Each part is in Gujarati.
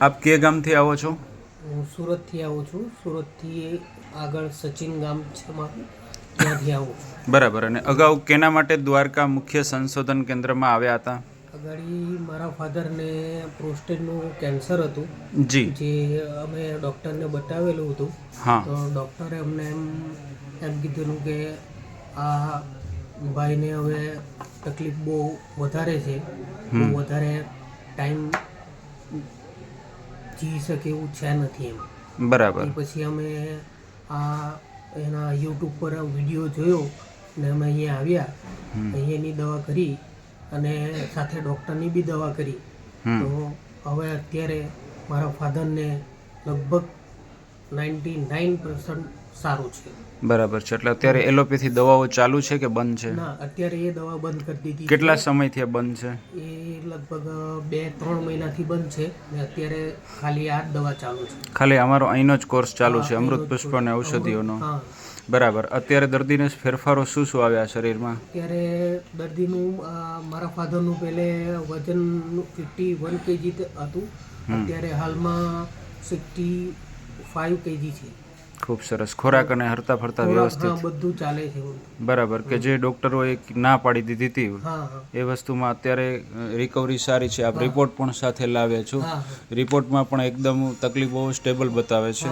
આપ કે ગામથી આવો છો? હું સુરતથી આવું છું. સુરતથી આગળ સચિન ગામ છે મારું. ત્યાંથી આવું. છું બરાબર. અને અગાઉ કેના માટે દ્વારકા મુખ્ય સંશોધન કેન્દ્રમાં આવ્યા હતા? અગાડી મારા ફાધરને પ્રોસ્ટેટનું કેન્સર હતું. જી. જે અમે ડૉક્ટરને બતાવેલું હતું. હા. તો ડૉક્ટરે અમને એમ એમ કીધેલું કે આ ભાઈને હવે તકલીફ બહુ વધારે છે. બહુ વધારે ટાઈમ જીવી શકે એવું છે નથી એમ. બરાબર. પછી અમે આ એના યુટ્યુબ પર વીડિયો જોયો ને અમે અહીંયા આવ્યા. અહીંયાની દવા કરી અને સાથે ડૉક્ટરની બી દવા કરી. તો હવે અત્યારે મારા ફાધરને લગભગ નાઇન્ટી નાઇન સારું છે. બરાબર છે. એટલે અત્યારે એલોપેથી દવાઓ ચાલુ છે કે બંધ છે? ના અત્યારે એ દવા બંધ કરી દીધી કેટલા સમયથી આ બંધ છે? એ લગભગ બે ત્રણ મહિનાથી બંધ છે ને અત્યારે ખાલી આ દવા ચાલુ છે. ખાલી અમારો અહીંનો જ કોર્સ ચાલુ છે અમૃત પુષ્પ અને ઔષધિઓનો. બરાબર. અત્યારે દર્દીને ફેરફારો શું શું આવ્યા શરીરમાં? અત્યારે દર્દીનું મારા ફાધરનું પહેલે વજન ફિફ્ટી વન કેજી હતું. અત્યારે હાલમાં સિક્સટી ફાઇવ કેજી છે. ખૂબ સરસ. ખોરાક અને હરતા ફરતા વ્યવસ્થિત. બધું ચાલે છે. બરાબર કે જે ડોક્ટરોએ ના પાડી દીધી હતી એ વસ્તુમાં અત્યારે રિકવરી સારી છે. આપ રિપોર્ટ પણ સાથે લાવ્યા છો. રિપોર્ટમાં પણ એકદમ તકલીફ બહુ સ્ટેબલ બતાવે છે.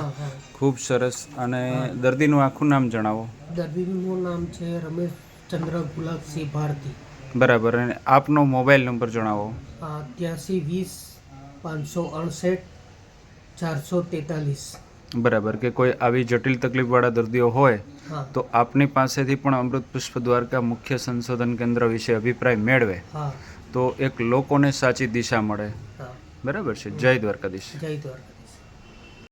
ખૂબ સરસ. અને દર્દીનું આખું નામ જણાવો. દર્દીનું નામ છે રમેશ ચંદ્ર ગુલાબસિંહ ભારતી. બરાબર. અને આપનો મોબાઈલ નંબર જણાવો. ત્યાંસી વીસ પાંચસો અડસઠ ચારસો તેતાલીસ. બરાબર કે કોઈ આવી જટિલ તકલીફવાળા દર્દીઓ હોય તો આપની પાસેથી પણ અમૃત પુષ્પ દ્વારકા મુખ્ય સંશોધન કેન્દ્ર વિશે અભિપ્રાય મેળવે. તો એક લોકોને સાચી દિશા મળે. બરાબર છે. જય દ્વારકાધીશ. જય દ્વારકા